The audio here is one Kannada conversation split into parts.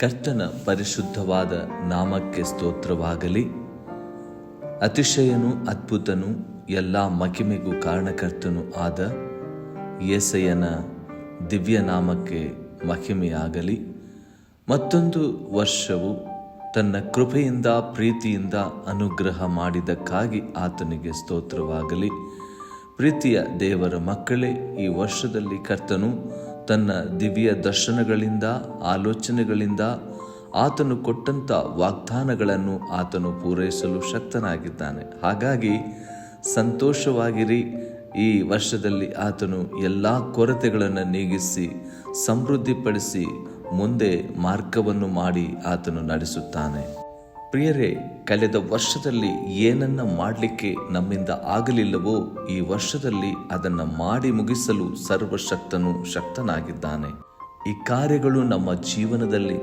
ಕರ್ತನ ಪರಿಶುದ್ಧವಾದ ನಾಮಕ್ಕೆ ಸ್ತೋತ್ರವಾಗಲಿ. ಅತಿಶಯನು ಅದ್ಭುತನು ಎಲ್ಲ ಮಹಿಮೆಗೂ ಕಾರಣಕರ್ತನು ಆದ ಏಸಯ್ಯನ ದಿವ್ಯ ನಾಮಕ್ಕೆ ಮಹಿಮೆಯಾಗಲಿ. ಮತ್ತೊಂದು ವರ್ಷವು ತನ್ನ ಕೃಪೆಯಿಂದ, ಪ್ರೀತಿಯಿಂದ ಅನುಗ್ರಹ ಮಾಡಿದಕ್ಕಾಗಿ ಆತನಿಗೆ ಸ್ತೋತ್ರವಾಗಲಿ. ಪ್ರೀತಿಯ ದೇವರ ಮಕ್ಕಳೇ, ಈ ವರ್ಷದಲ್ಲಿ ಕರ್ತನು ತನ್ನ ದಿವ್ಯ ದರ್ಶನಗಳಿಂದ, ಆಲೋಚನೆಗಳಿಂದ ಆತನು ಕೊಟ್ಟಂಥ ವಾಗ್ದಾನಗಳನ್ನು ಆತನು ಪೂರೈಸಲು ಶಕ್ತನಾಗಿದ್ದಾನೆ. ಹಾಗಾಗಿ ಸಂತೋಷವಾಗಿರಿ. ಈ ವರ್ಷದಲ್ಲಿ ಆತನು ಎಲ್ಲ ಕೊರತೆಗಳನ್ನು ನೀಗಿಸಿ, ಸಮೃದ್ಧಿಪಡಿಸಿ ಮುಂದೆ ಮಾರ್ಗವನ್ನು ಮಾಡಿ ಆತನು ನಡೆಸುತ್ತಾನೆ. ಪ್ರಿಯರೇ, ಕಳೆದ ವರ್ಷದಲ್ಲಿ ಏನನ್ನ ಮಾಡಲಿಕ್ಕೆ ನಮ್ಮಿಂದ ಆಗಲಿಲ್ಲವೋ ಈ ವರ್ಷದಲ್ಲಿ ಅದನ್ನು ಮಾಡಿ ಮುಗಿಸಲು ಸರ್ವಶಕ್ತನು ಶಕ್ತನಾಗಿದ್ದಾನೆ. ಈ ಕಾರ್ಯಗಳು ನಮ್ಮ ಜೀವನದಲ್ಲಿ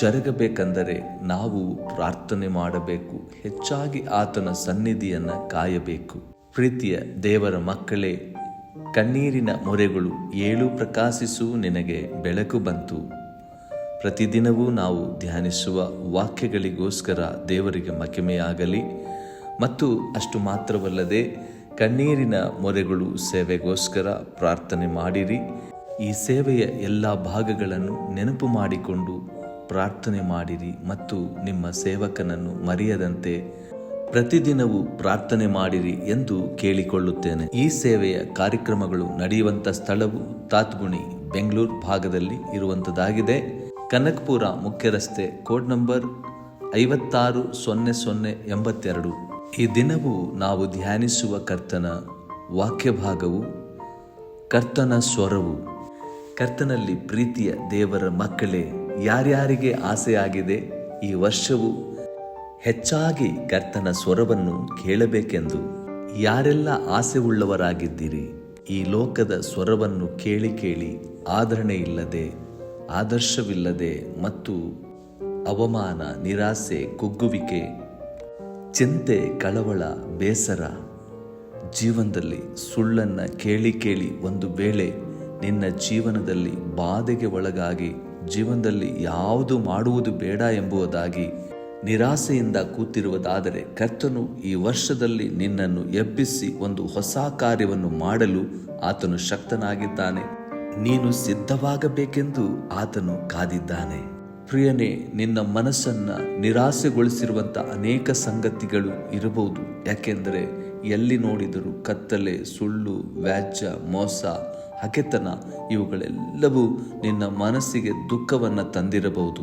ಜರುಗಬೇಕೆಂದರೆ ನಾವು ಪ್ರಾರ್ಥನೆ ಮಾಡಬೇಕು. ಹೆಚ್ಚಾಗಿ ಆತನ ಸನ್ನಿಧಿಯನ್ನು ಕಾಯಬೇಕು. ಪ್ರೀತಿಯ ದೇವರ ಮಕ್ಕಳೇ, ಕಣ್ಣೀರಿನ ಮೊರೆಗಳು ಏಳು ಪ್ರಕಾಶಿಸು ನಿನಗೆ ಬೆಳಕು ಬಂತು. ಪ್ರತಿದಿನವೂ ನಾವು ಧ್ಯಾನಿಸುವ ವಾಕ್ಯಗಳಿಗೋಸ್ಕರ ದೇವರಿಗೆ ಮಹಿಮೆಯಾಗಲಿ. ಮತ್ತು ಅಷ್ಟು ಮಾತ್ರವಲ್ಲದೆ ಕಣ್ಣೀರಿನ ಮೊರೆಗಳು ಸೇವೆಗೋಸ್ಕರ ಪ್ರಾರ್ಥನೆ ಮಾಡಿರಿ. ಈ ಸೇವೆಯ ಎಲ್ಲ ಭಾಗಗಳನ್ನು ನೆನಪು ಮಾಡಿಕೊಂಡು ಪ್ರಾರ್ಥನೆ ಮಾಡಿರಿ ಮತ್ತು ನಿಮ್ಮ ಸೇವಕನನ್ನು ಮರೆಯದಂತೆ ಪ್ರತಿದಿನವೂ ಪ್ರಾರ್ಥನೆ ಮಾಡಿರಿ ಎಂದು ಕೇಳಿಕೊಳ್ಳುತ್ತೇನೆ. ಈ ಸೇವೆಯ ಕಾರ್ಯಕ್ರಮಗಳು ನಡೆಯುವಂಥ ಸ್ಥಳವು ತಾತ್ಗುಣಿ ಬೆಂಗಳೂರು ಭಾಗದಲ್ಲಿ ಇರುವಂಥದ್ದಾಗಿದೆ ಕನಕ್ಪುರ ಮುಖ್ಯ ರಸ್ತೆ ಕೋಡ್ ನಂಬರ್ ಐವತ್ತಾರು ಸೊನ್ನೆ ಸೊನ್ನೆ ಎಂಬತ್ತೆರಡು. ಈ ದಿನವು ನಾವು ಧ್ಯಾನಿಸುವ ಕರ್ತನ ವಾಕ್ಯ ಭಾಗವು ಕರ್ತನ ಸ್ವರವು. ಕರ್ತನಲ್ಲಿ ಪ್ರೀತಿಯ ದೇವರ ಮಕ್ಕಳೇ, ಯಾರ್ಯಾರಿಗೆ ಆಸೆಯಾಗಿದೆ ಈ ವರ್ಷವು ಹೆಚ್ಚಾಗಿ ಕರ್ತನ ಸ್ವರವನ್ನು ಕೇಳಬೇಕೆಂದು. ಯಾರೆಲ್ಲ ಆಸೆ ಉಳ್ಳವರಾಗಿದ್ದೀರಿ ಈ ಲೋಕದ ಸ್ವರವನ್ನು ಕೇಳಿ ಕೇಳಿ ಆಧರಣೆ ಇಲ್ಲದೆ ಆದರ್ಶವಿಲ್ಲದೆ ಮತ್ತು ಅವಮಾನ, ನಿರಾಸೆ, ಕುಗ್ಗುವಿಕೆ, ಚಿಂತೆ, ಕಳವಳ, ಬೇಸರ, ಜೀವನದಲ್ಲಿ ಸುಳ್ಳನ್ನು ಕೇಳಿ ಕೇಳಿ ಒಂದು ವೇಳೆ ನಿನ್ನ ಜೀವನದಲ್ಲಿ ಬಾಧೆಗೆ ಒಳಗಾಗಿ, ಜೀವನದಲ್ಲಿ ಯಾವುದು ಮಾಡುವುದು ಬೇಡ ಎಂಬುದಾಗಿ ನಿರಾಸೆಯಿಂದ ಕೂತಿರುವುದಾದರೆ ಕರ್ತನು ಈ ವರ್ಷದಲ್ಲಿ ನಿನ್ನನ್ನು ಎಬ್ಬಿಸಿ ಒಂದು ಹೊಸ ಕಾರ್ಯವನ್ನು ಮಾಡಲು ಆತನು ಶಕ್ತನಾಗಿದ್ದಾನೆ. ನೀನು ಸಿದ್ಧವಾಗಬೇಕೆಂದು ಆತನು ಕಾದಿದ್ದಾನೆ. ಪ್ರಿಯನೇ, ನಿನ್ನ ಮನಸ್ಸನ್ನ ನಿರಾಸೆಗೊಳಿಸಿರುವಂಥ ಅನೇಕ ಸಂಗತಿಗಳು ಇರಬಹುದು. ಯಾಕೆಂದರೆ ಎಲ್ಲಿ ನೋಡಿದರೂ ಕತ್ತಲೆ, ಸುಳ್ಳು, ವ್ಯಾಜ್ಯ, ಮೋಸ ಹಕೆತನ ಇವುಗಳೆಲ್ಲವೂ ನಿನ್ನ ಮನಸ್ಸಿಗೆ ದುಃಖವನ್ನು ತಂದಿರಬಹುದು.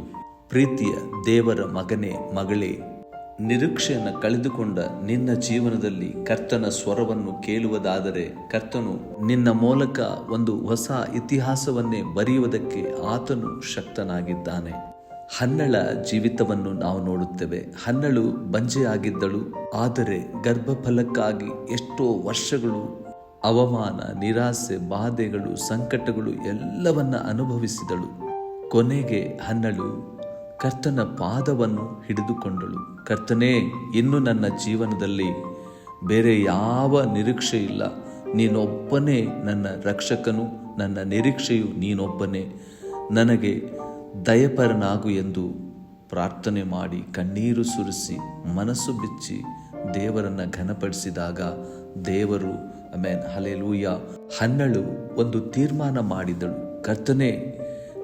ಪ್ರೀತಿಯ ದೇವರ ಮಗನೇ, ಮಗಳೇ ನಿರೀಕ್ಷೆಯನ್ನು ಕಳೆದುಕೊಂಡ ನಿನ್ನ ಜೀವನದಲ್ಲಿ ಕರ್ತನ ಸ್ವರವನ್ನು ಕೇಳುವುದಾದರೆ ಕರ್ತನು ನಿನ್ನ ಮೂಲಕ ಒಂದು ಹೊಸ ಇತಿಹಾಸವನ್ನೇ ಬರೆಯುವುದಕ್ಕೆ ಆತನು ಶಕ್ತನಾಗಿದ್ದಾನೆ. ಹನ್ನಳ ಜೀವಿತವನ್ನು ನಾವು ನೋಡುತ್ತೇವೆ. ಹನ್ನಳು ಬಂಜೆಯಾಗಿದ್ದಳು, ಆದರೆ ಗರ್ಭಫಲಕ್ಕಾಗಿ ಎಷ್ಟೋ ವರ್ಷಗಳು, ಅವಮಾನ, ನಿರಾಸೆ, ಬಾಧೆಗಳು, ಸಂಕಟಗಳು ಎಲ್ಲವನ್ನ ಅನುಭವಿಸಿದಳು. ಕೊನೆಗೆ ಹನ್ನಳು ಕರ್ತನ ಪಾದವನ್ನು ಹಿಡಿದುಕೊಂಡಳು. ಕರ್ತನೇ, ಇನ್ನು ನನ್ನ ಜೀವನದಲ್ಲಿ ಬೇರೆ ಯಾವ ನಿರೀಕ್ಷೆ ಇಲ್ಲ. ನೀನೊಬ್ಬನೇ ನನ್ನ ರಕ್ಷಕನು, ನನ್ನ ನಿರೀಕ್ಷೆಯು ನೀನೊಬ್ಬನೇ. ನನಗೆ ದಯಪರನಾಗು ಎಂದು ಪ್ರಾರ್ಥನೆ ಮಾಡಿ ಕಣ್ಣೀರು ಸುರಿಸಿ ಮನಸ್ಸು ಬಿಚ್ಚಿ ದೇವರನ್ನು ಘನಪಡಿಸಿದಾಗ ದೇವರು, ಆಮೇನ್ ಹಲೆಲೂಯ ಹನ್ನಳು ಒಂದು ತೀರ್ಮಾನ ಮಾಡಿದಳು. ಕರ್ತನೆ,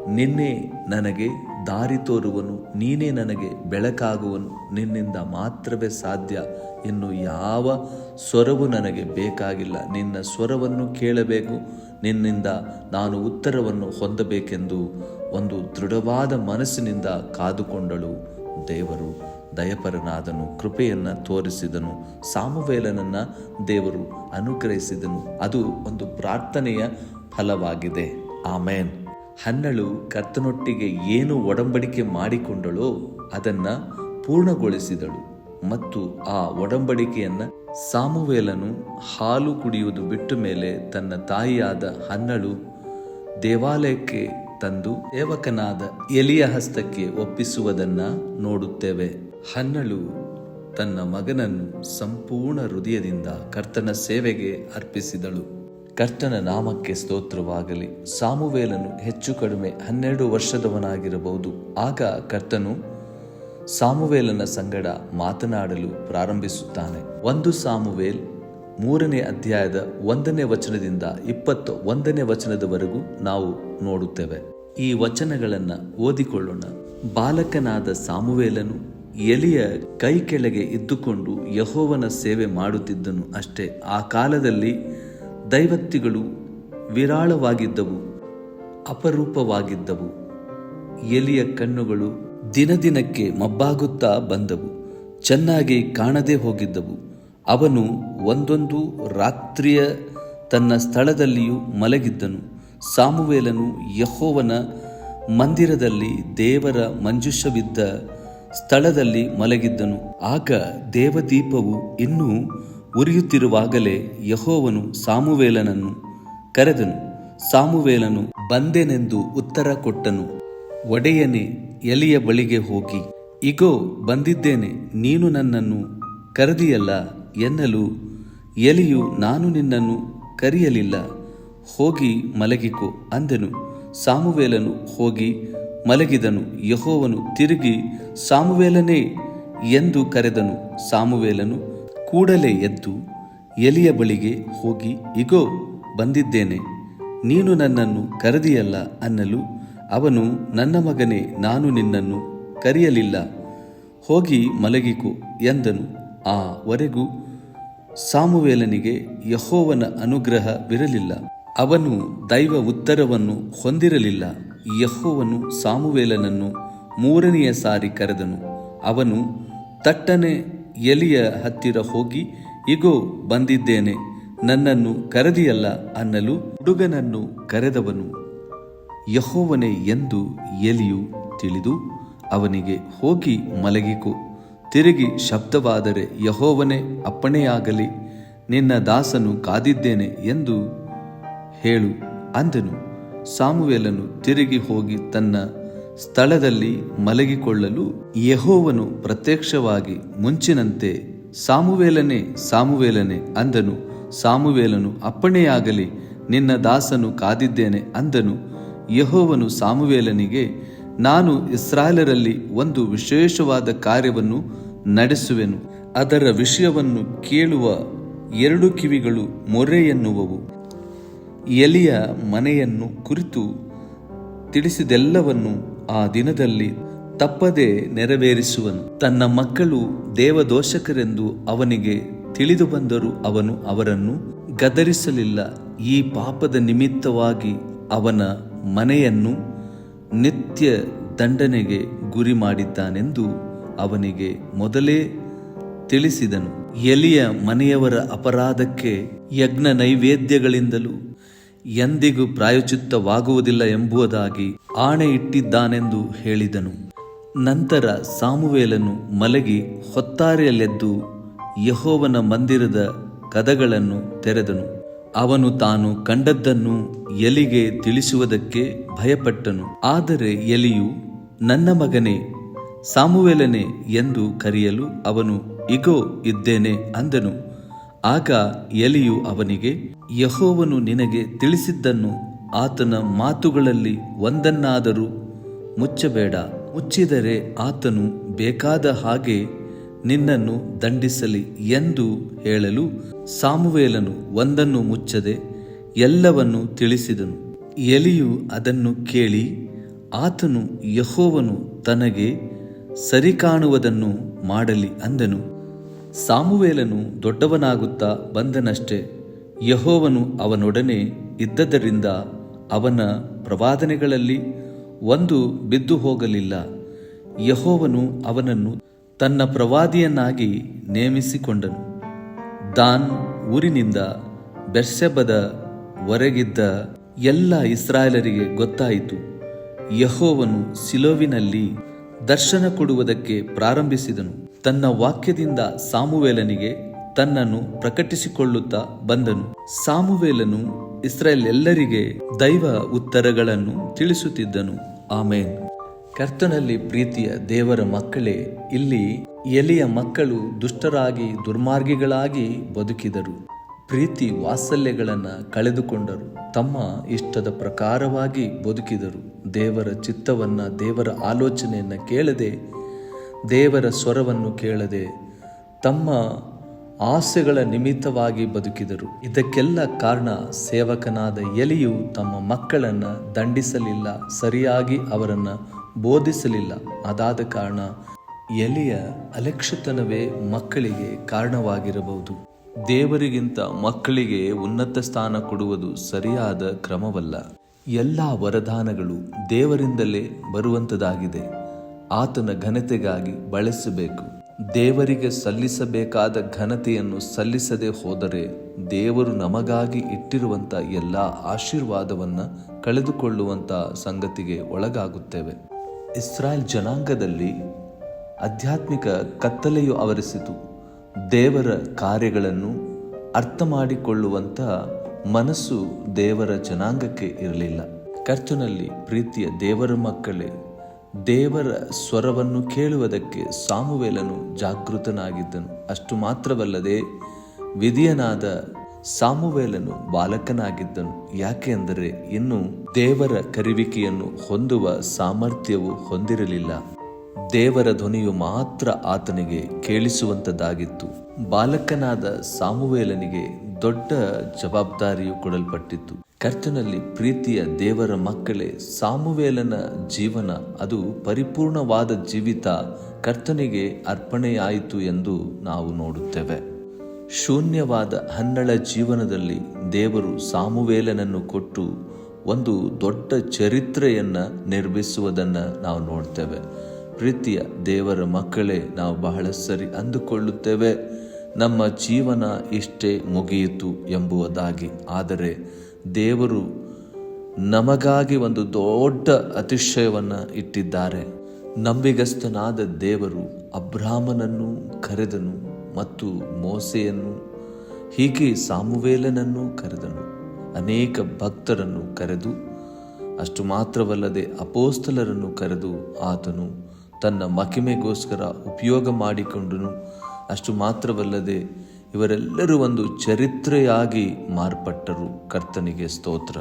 ನಿನ್ನೆ ನನಗೆ ದಾರಿ ತೋರುವನು, ನೀನೇ ನನಗೆ ಬೆಳಕಾಗುವನು, ನಿನ್ನಿಂದ ಮಾತ್ರವೇ ಸಾಧ್ಯ ಇನ್ನು ಯಾವ ಸ್ವರವು ನನಗೆ ಬೇಕಾಗಿಲ್ಲ. ನಿನ್ನ ಸ್ವರವನ್ನು ಕೇಳಬೇಕು, ನಿನ್ನಿಂದ ನಾನು ಉತ್ತರವನ್ನು ಹೊಂದಬೇಕೆಂದು ಒಂದು ದೃಢವಾದ ಮನಸ್ಸಿನಿಂದ ಕಾದುಕೊಂಡಳು ದೇವರು. ದಯಪರನಾದನು, ಕೃಪೆಯನ್ನು ತೋರಿಸಿದನು, ಸಾಮುವೇಲನನ್ನು ದೇವರು ಅನುಗ್ರಹಿಸಿದನು. ಅದು ಒಂದು ಪ್ರಾರ್ಥನೆಯ ಫಲವಾಗಿದೆ. ಆಮೇನ್. ಹನ್ನಳು ಕರ್ತನೊಟ್ಟಿಗೆ ಏನು ಒಡಂಬಡಿಕೆ ಮಾಡಿಕೊಂಡಳೋ ಅದನ್ನ ಪೂರ್ಣಗೊಳಿಸಿದಳು. ಮತ್ತು ಆ ಒಡಂಬಡಿಕೆಯನ್ನ ಸಾಮುವೇಲನು ಹಾಲು ಕುಡಿಯುವುದು ಬಿಟ್ಟ ಮೇಲೆ ತನ್ನ ತಾಯಿಯಾದ ಹನ್ನಳು ದೇವಾಲಯಕ್ಕೆ ತಂದು ಸೇವಕನಾದ ಎಲಿಯ ಹಸ್ತಕ್ಕೆ ಒಪ್ಪಿಸುವುದನ್ನ ನೋಡುತ್ತೇವೆ. ಹನ್ನಳು ತನ್ನ ಮಗನನ್ನು ಸಂಪೂರ್ಣ ಹೃದಯದಿಂದ ಕರ್ತನ ಸೇವೆಗೆ ಅರ್ಪಿಸಿದಳು. ಕರ್ತನ ನಾಮಕ್ಕೆ ಸ್ತೋತ್ರವಾಗಲಿ. ಸಾಮುವೇಲನು ಹೆಚ್ಚು ಕಡಿಮೆ ಹನ್ನೆರಡು ವರ್ಷದವನಾಗಿರಬಹುದು. ಆಗ ಕರ್ತನು ಸಾಮುವೇಲನ ಸಂಗಡ ಮಾತನಾಡಲು ಪ್ರಾರಂಭಿಸುತ್ತಾನೆ. ಒಂದು ಸಾಮುವೇಲ್ ಮೂರನೇ ಅಧ್ಯಾಯದ ಒಂದನೇ ವಚನದಿಂದ ಇಪ್ಪತ್ತ ಒಂದನೇ ವಚನದವರೆಗೂ ನಾವು ನೋಡುತ್ತೇವೆ. ಈ ವಚನಗಳನ್ನು ಓದಿಕೊಳ್ಳೋಣ. ಬಾಲಕನಾದ ಸಾಮುವೇಲನು ಎಲಿಯ ಕೈ ಕೆಳಗೆ ಇದ್ದುಕೊಂಡು ಯಹೋವನ ಸೇವೆ ಮಾಡುತ್ತಿದ್ದನು ಅಷ್ಟೇ. ಆ ಕಾಲದಲ್ಲಿ ದೈವಕ್ತಿಗಳು ವಿರಾಳವಾಗಿದ್ದವು, ಅಪರೂಪವಾಗಿದ್ದವು. ಎಲಿಯ ಕಣ್ಣುಗಳು ದಿನದಿನಕ್ಕೆ ಮಬ್ಬಾಗುತ್ತಾ ಬಂದವು, ಚೆನ್ನಾಗಿ ಕಾಣದೇ ಹೋಗಿದ್ದವು. ಅವನು ಒಂದೊಂದು ರಾತ್ರಿಯ ತನ್ನ ಸ್ಥಳದಲ್ಲಿಯೂ ಮಲಗಿದ್ದನು. ಸಾಮುವೇಲನು ಯಹೋವನ ಮಂದಿರದಲ್ಲಿ ದೇವರ ಮಂಜುಷವಿದ್ದ ಸ್ಥಳದಲ್ಲಿ ಮಲಗಿದ್ದನು. ಆಗ ದೇವದೀಪವು ಇನ್ನೂ ಉರಿಯುತ್ತಿರುವಾಗಲೇ ಯಹೋವನು ಸಾಮುವೇಲನನ್ನು ಕರೆದನು. ಸಾಮುವೇಲನು ಬಂದೆನೆಂದು ಉತ್ತರ ಕೊಟ್ಟನು. ಒಡೆಯನೆ, ಎಲಿಯ ಬಳಿಗೆ ಹೋಗಿ, ಇಗೋ, ಬಂದಿದ್ದೇನೆ, ನೀನು ನನ್ನನ್ನು ಕರೆದಿಯಲ್ಲ ಎನ್ನಲು. ಎಲಿಯು, ನಾನು ನಿನ್ನನ್ನು ಕರೆಯಲಿಲ್ಲ, ಹೋಗಿ ಮಲಗಿಕೋ ಅಂದನು. ಸಾಮುವೇಲನು ಹೋಗಿ ಮಲಗಿದನು. ಯಹೋವನು ತಿರುಗಿ, ಸಾಮುವೇಲನೇ ಎಂದು ಕರೆದನು. ಸಾಮುವೇಲನು ಕೂಡಲೇ ಎದ್ದು ಎಲಿಯ ಬಳಿಗೆ ಹೋಗಿ, ಇಗೋ, ಬಂದಿದ್ದೇನೆ. ನೀನು ನನ್ನನ್ನು ಕರೆದಿಯಲ್ಲ ಅನ್ನಲು. ಅವನು, ನನ್ನ ಮಗನೇ, ನಾನು ನಿನ್ನನ್ನು ಕರೆಯಲಿಲ್ಲ. ಹೋಗಿ ಮಲಗಿಕೋ ಎಂದನು. ಆ ವರೆಗೂ ಸಾಮುವೇಲನಿಗೆ ಯಹೋವನ ಅನುಗ್ರಹವಿರಲಿಲ್ಲ ಅವನು ದೈವ ಉತ್ತರವನ್ನು ಹೊಂದಿರಲಿಲ್ಲ. ಯಹೋವನು ಸಾಮುವೇಲನನ್ನು ಮೂರನೆಯ ಸಾರಿ ಕರೆದನು. ಅವನು, ತಟ್ಟನೆ ಎಲಿಯ ಹತ್ತಿರ ಹೋಗಿ, ಇಗೋ, ಬಂದಿದ್ದೇನೆ. ನನ್ನನ್ನು ಕರೆದಿಯಲ್ಲ ಅನ್ನಲು ಹುಡುಗನನ್ನು ಕರೆದವನು. ಯಹೋವನೇ ಎಂದು ಎಲಿಯು ತಿಳಿದು, ಅವನಿಗೆ ಹೋಗಿ ಮಲಗಿಕೋ. ತಿರುಗಿ ಶಬ್ದವಾದರೆ ಯಹೋವನೇ ಅಪ್ಪಣೆಯಾಗಲಿ ನಿನ್ನ ದಾಸನು ಕಾದಿದ್ದೇನೆ ಎಂದು ಹೇಳು ಅಂದನು. ಸಾಮುವೇಲನು ತಿರುಗಿ ಹೋಗಿ ತನ್ನ ಸ್ಥಳದಲ್ಲಿ ಮಲಗಿಕೊಳ್ಳಲು ಯಹೋವನು ಪ್ರತ್ಯಕ್ಷವಾಗಿ ಮುಂಚಿನಂತೆ, ಸಾಮುವೇಲನೆ ಸಾಮುವೇಲನೆ ಅಂದನು. ಸಾಮುವೇಲನು ಅಪ್ಪಣೆಯಾಗಲಿ, ನಿನ್ನ ದಾಸನು ಕಾದಿದ್ದೇನೆ ಅಂದನು. ಯಹೋವನು ಸಾಮುವೇಲನಿಗೆ, ನಾನು ಇಸ್ರಾಯೇಲರಲ್ಲಿ ಒಂದು ವಿಶೇಷವಾದ ಕಾರ್ಯವನ್ನು ನಡೆಸುವೆನು. ಅದರ ವಿಷಯವನ್ನು ಕೇಳುವ ಎರಡು ಕಿವಿಗಳು ಮೊರೆ ಎನ್ನುವವು. ಎಲಿಯ ಮನೆಯನ್ನು ಕುರಿತು ತಿಳಿಸಿದೆಲ್ಲವನ್ನು ಆ ದಿನದಲ್ಲಿ ತಪ್ಪದೆ ನೆರವೇರಿಸುವನು. ತನ್ನ ಮಕ್ಕಳು ದೇವದೋಷಕರೆಂದು ಅವನಿಗೆ ತಿಳಿದು ಬಂದರೂ ಅವನು ಅವರನ್ನು ಗದರಿಸಲಿಲ್ಲ. ಈ ಪಾಪದ ನಿಮಿತ್ತವಾಗಿ ಅವನ ಮನೆಯನ್ನು ನಿತ್ಯ ದಂಡನೆಗೆ ಗುರಿ ಮಾಡಿದ್ದಾನೆಂದು ಅವನಿಗೆ ಮೊದಲೇ ತಿಳಿಸಿದನು. ಎಲಿಯ ಮನೆಯವರ ಅಪರಾಧಕ್ಕೆ ಯಜ್ಞ ನೈವೇದ್ಯಗಳಿಂದಲೂ ಎಂದಿಗೂ ಪ್ರಾಯಚಿತ್ತವಾಗುವುದಿಲ್ಲ ಎಂಬುದಾಗಿ ಆಣೆ ಇಟ್ಟಿದ್ದಾನೆಂದು ಹೇಳಿದನು. ನಂತರ ಸಾಮುವೇಲನು ಮಲಗಿ ಹೊತ್ತಾರೆಯಲ್ಲೆದ್ದು ಯಹೋವನ ಮಂದಿರದ ಕದಗಳನ್ನು ತೆರೆದನು. ಅವನು ತಾನು ಕಂಡದ್ದನ್ನು ಎಲಿಗೆ ತಿಳಿಸುವುದಕ್ಕೆ ಭಯಪಟ್ಟನು. ಆದರೆ ಎಲಿಯು, ನನ್ನ ಮಗನೇ, ಸಾಮುವೇಲನೇ ಎಂದು ಕರೆಯಲು ಅವನು, ಇಗೋ, ಇದ್ದೇನೆ ಅಂದನು. ಆಗ ಎಲಿಯು ಅವನಿಗೆ, ಯಹೋವನು ನಿನಗೆ ತಿಳಿಸಿದ್ದನ್ನು ಆತನ ಮಾತುಗಳಲ್ಲಿ ಒಂದನ್ನಾದರೂ ಮುಚ್ಚಬೇಡ. ಮುಚ್ಚಿದರೆ ಆತನು ಬೇಕಾದ ಹಾಗೆ ನಿನ್ನನ್ನು ದಂಡಿಸಲಿ ಎಂದು ಹೇಳಲು ಸಾಮುವೇಲನು ಒಂದನ್ನು ಮುಚ್ಚದೆ ಎಲ್ಲವನ್ನು ತಿಳಿಸಿದನು. ಎಲಿಯು ಅದನ್ನು ಕೇಳಿ, ಆತನು ಯಹೋವನು ತನಗೆ ಸರಿ ಕಾಣುವುದನ್ನು ಮಾಡಲಿ ಅಂದನು. ಸಾಮುವೇಲನು ದೊಡ್ಡವನಾಗುತ್ತಾ ಬಂದನಷ್ಟೇ. ಯಹೋವನು ಅವನೊಡನೆ ಇದ್ದದರಿಂದ ಅವನ ಪ್ರವಾದನೆಗಳಲ್ಲಿ ಒಂದು ಬಿದ್ದು ಹೋಗಲಿಲ್ಲ. ಯಹೋವನು ಅವನನ್ನು ತನ್ನ ಪ್ರವಾದಿಯನ್ನಾಗಿ ನೇಮಿಸಿಕೊಂಡನು. ದಾನ್ ಊರಿನಿಂದ ಬೆರ್ಸೆಬದ ವರೆಗಿದ್ದ ಎಲ್ಲ ಇಸ್ರಾಯೇಲರಿಗೆ ಗೊತ್ತಾಯಿತು. ಯಹೋವನು ಸಿಲೋವಿನಲ್ಲಿ ದರ್ಶನ ಕೊಡುವುದಕ್ಕೆ ಪ್ರಾರಂಭಿಸಿದನು. ತನ್ನ ವಾಕ್ಯದಿಂದ ಸಾಮುವೇಲನಿಗೆ ತನ್ನನ್ನು ಪ್ರಕಟಿಸಿಕೊಳ್ಳುತ್ತಾ ಬಂದನು. ಸಾಮುವೇಲನು ಇಸ್ರೇಲ್ ಎಲ್ಲರಿಗೆ ದೈವ ಉತ್ತರಗಳನ್ನು ತಿಳಿಸುತ್ತಿದ್ದನು. ಆಮೇನ್. ಕರ್ತನಲ್ಲಿ ಪ್ರೀತಿಯ ದೇವರ ಮಕ್ಕಳೇ, ಇಲ್ಲಿ ಎಲಿಯ ಮಕ್ಕಳು ದುಷ್ಟರಾಗಿ ದುರ್ಮಾರ್ಗಿಗಳಾಗಿ ಬದುಕಿದರು. ಪ್ರೀತಿ ವಾತ್ಸಲ್ಯಗಳನ್ನು ಕಳೆದುಕೊಂಡರು. ತಮ್ಮ ಇಷ್ಟದ ಪ್ರಕಾರವಾಗಿ ಬದುಕಿದರು. ದೇವರ ಚಿತ್ತವನ್ನು, ದೇವರ ಆಲೋಚನೆಯನ್ನು ಕೇಳದೆ, ದೇವರ ಸ್ವರವನ್ನು ಕೇಳದೆ ತಮ್ಮ ಆಸೆಗಳ ನಿಮಿತ್ತವಾಗಿ ಬದುಕಿದರು. ಇದಕ್ಕೆಲ್ಲ ಕಾರಣ ಸೇವಕನಾದ ಎಲಿಯು ತಮ್ಮ ಮಕ್ಕಳನ್ನು ದಂಡಿಸಲಿಲ್ಲ, ಸರಿಯಾಗಿ ಅವರನ್ನು ಬೋಧಿಸಲಿಲ್ಲ. ಅದಾದ ಕಾರಣ ಎಲಿಯ ಅಲೆಕ್ಷತನವೇ ಮಕ್ಕಳಿಗೆ ಕಾರಣವಾಗಿರಬಹುದು. ದೇವರಿಗಿಂತ ಮಕ್ಕಳಿಗೆ ಉನ್ನತ ಸ್ಥಾನ ಕೊಡುವುದು ಸರಿಯಾದ ಕ್ರಮವಲ್ಲ. ಎಲ್ಲ ವರದಾನಗಳು ದೇವರಿಂದಲೇ ಬರುವಂಥದ್ದಾಗಿದೆ ಆತನ ಘನತೆಗಾಗಿ ಬಳಸಬೇಕು. ದೇವರಿಗೆ ಸಲ್ಲಿಸಬೇಕಾದ ಘನತೆಯನ್ನು ಸಲ್ಲಿಸದೆ ಹೋದರೆ ದೇವರು ನಮಗಾಗಿ ಇಟ್ಟಿರುವಂಥ ಎಲ್ಲ ಆಶೀರ್ವಾದವನ್ನು ಕಳೆದುಕೊಳ್ಳುವಂಥ ಸಂಗತಿಗೆ ಒಳಗಾಗುತ್ತೇವೆ. ಇಸ್ರಾಯೇಲ್ ಜನಾಂಗದಲ್ಲಿ ಆಧ್ಯಾತ್ಮಿಕ ಕತ್ತಲೆಯು ಆವರಿಸಿತು. ದೇವರ ಕಾರ್ಯಗಳನ್ನು ಅರ್ಥ ಮಾಡಿಕೊಳ್ಳುವಂಥ ಮನಸ್ಸು ದೇವರ ಜನಾಂಗಕ್ಕೆ ಇರಲಿಲ್ಲ. ಕರ್ತನಲ್ಲಿ ಪ್ರೀತಿಯ ದೇವರ ಮಕ್ಕಳೇ, ದೇವರ ಸ್ವರವನ್ನು ಕೇಳುವುದಕ್ಕೆ ಸಾಮುವೇಲನು ಜಾಗೃತನಾಗಿದ್ದನು. ಅಷ್ಟು ಮಾತ್ರವಲ್ಲದೆ ವಿಧಿಯನಾದ ಸಾಮುವೇಲನು ಬಾಲಕನಾಗಿದ್ದನು. ಯಾಕೆಂದರೆ ಇನ್ನು ದೇವರ ಕರಿವಿಕೆಯನ್ನು ಹೊಂದುವ ಸಾಮರ್ಥ್ಯವು ಹೊಂದಿರಲಿಲ್ಲ. ದೇವರ ಧ್ವನಿಯು ಮಾತ್ರ ಆತನಿಗೆ ಕೇಳಿಸುವಂಥದ್ದಾಗಿತ್ತು ಬಾಲಕನಾದ ಸಾಮುವೇಲನಿಗೆ ದೊಡ್ಡ ಜವಾಬ್ದಾರಿಯು ಕೊಡಲ್ಪಟ್ಟಿತ್ತು. ಕರ್ತನಲ್ಲಿ ಪ್ರೀತಿಯ ದೇವರ ಮಕ್ಕಳೇ, ಸಾಮುವೇಲನ ಜೀವನ ಅದು ಪರಿಪೂರ್ಣವಾದ ಜೀವಿತ ಕರ್ತನಿಗೆ ಅರ್ಪಣೆಯಾಯಿತು ಎಂದು ನಾವು ನೋಡುತ್ತೇವೆ. ಶೂನ್ಯವಾದ ಹನ್ನಳ ಜೀವನದಲ್ಲಿ ದೇವರು ಸಾಮುವೇಲನನ್ನು ಕೊಟ್ಟು ಒಂದು ದೊಡ್ಡ ಚರಿತ್ರೆಯನ್ನು ನಿರ್ಮಿಸುವುದನ್ನು ನಾವು ನೋಡ್ತೇವೆ. ಪ್ರೀತಿಯ ದೇವರ ಮಕ್ಕಳೇ, ನಾವು ಬಹಳ ಸರಿ ಅಂದುಕೊಳ್ಳುತ್ತೇವೆ. ನಮ್ಮ ಜೀವನ ಇಷ್ಟೇ ಮುಗಿಯಿತು ಎಂಬುವುದಾಗಿ ಆದರೆ ದೇವರು ನಮಗಾಗಿ ಒಂದು ದೊಡ್ಡ ಅತಿಶಯವನ್ನು ಇಟ್ಟಿದ್ದಾರೆ. ನಂಬಿಗಸ್ತನಾದ ದೇವರು ಅಬ್ರಾಹ್ಮನನ್ನು ಕರೆದನು ಮತ್ತು ಮೋಸೆಯನ್ನು, ಹೀಗೆ ಸಾಮುವೇಲನನ್ನು ಕರೆದನು. ಅನೇಕ ಭಕ್ತರನ್ನು ಕರೆದು, ಅಷ್ಟು ಮಾತ್ರವಲ್ಲದೆ ಅಪೋಸ್ತಲರನ್ನು ಕರೆದು ಆತನು ತನ್ನ ಮಹಿಮೆಗೋಸ್ಕರ ಉಪಯೋಗ ಮಾಡಿಕೊಂಡನು. ಅಷ್ಟು ಮಾತ್ರವಲ್ಲದೆ ಇವರೆಲ್ಲರೂ ಒಂದು ಚರಿತ್ರೆಯಾಗಿ ಮಾರ್ಪಟ್ಟರು. ಕರ್ತನಿಗೆ ಸ್ತೋತ್ರ.